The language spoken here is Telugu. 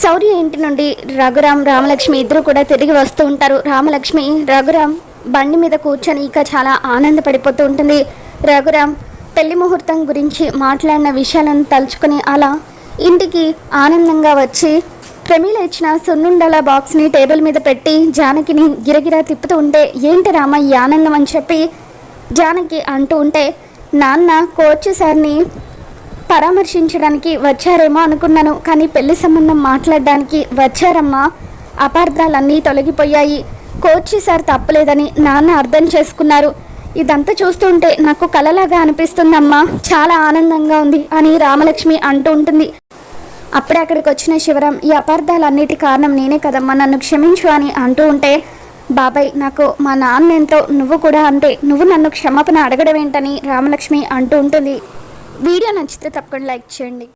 శౌర్య ఇంటి నుండి రఘురామ్ రామలక్ష్మి ఇద్దరు కూడా తిరిగి వస్తూ ఉంటారు. రామలక్ష్మి రఘురామ్ బండి మీద కూర్చొని ఇక చాలా ఆనందపడిపోతూ ఉంటుంది. రఘురామ్ పెళ్ళి ముహూర్తం గురించి మాట్లాడిన విషయాలను తలుచుకుని అలా ఇంటికి ఆనందంగా వచ్చి ప్రమీల ఇచ్చిన సున్నుండల బాక్స్ని టేబుల్ మీద పెట్టి జానకిని గిరగిరా తిప్పుతూ ఉంటే ఏంటి రామ ఈ ఆనందం? అని చెప్పి జానకి అంటూ ఉంటే నాన్న కోచ్ సార్ని పరామర్శించడానికి వచ్చారేమో అనుకున్నాను కానీ పెళ్ళి సంబంధం మాట్లాడడానికి వచ్చారమ్మా. అపార్థాలన్నీ తొలగిపోయాయి. కోచ్ సార్ తప్పలేదని నాన్న అర్థం చేసుకున్నారు. ఇదంతా చూస్తుంటే నాకు కలలాగా అనిపిస్తుందమ్మా. చాలా ఆనందంగా ఉంది అని రామలక్ష్మి అంటూ ఉంటుంది. అప్పుడే అక్కడికి వచ్చిన శివరాం ఈ అపార్థాలన్నిటి కారణం నేనే కదమ్మా నన్ను క్షమించు అని అంటూ ఉంటే బాబాయ్ నాకు మా నాన్న ఎంతో నువ్వు కూడా అంతే. నువ్వు నన్ను క్షమాపణ అడగడం ఏంటని రామలక్ష్మి అంటూ ఉంటుంది. వీడియో నచ్చితే తప్పకుండా లైక్ చేయండి.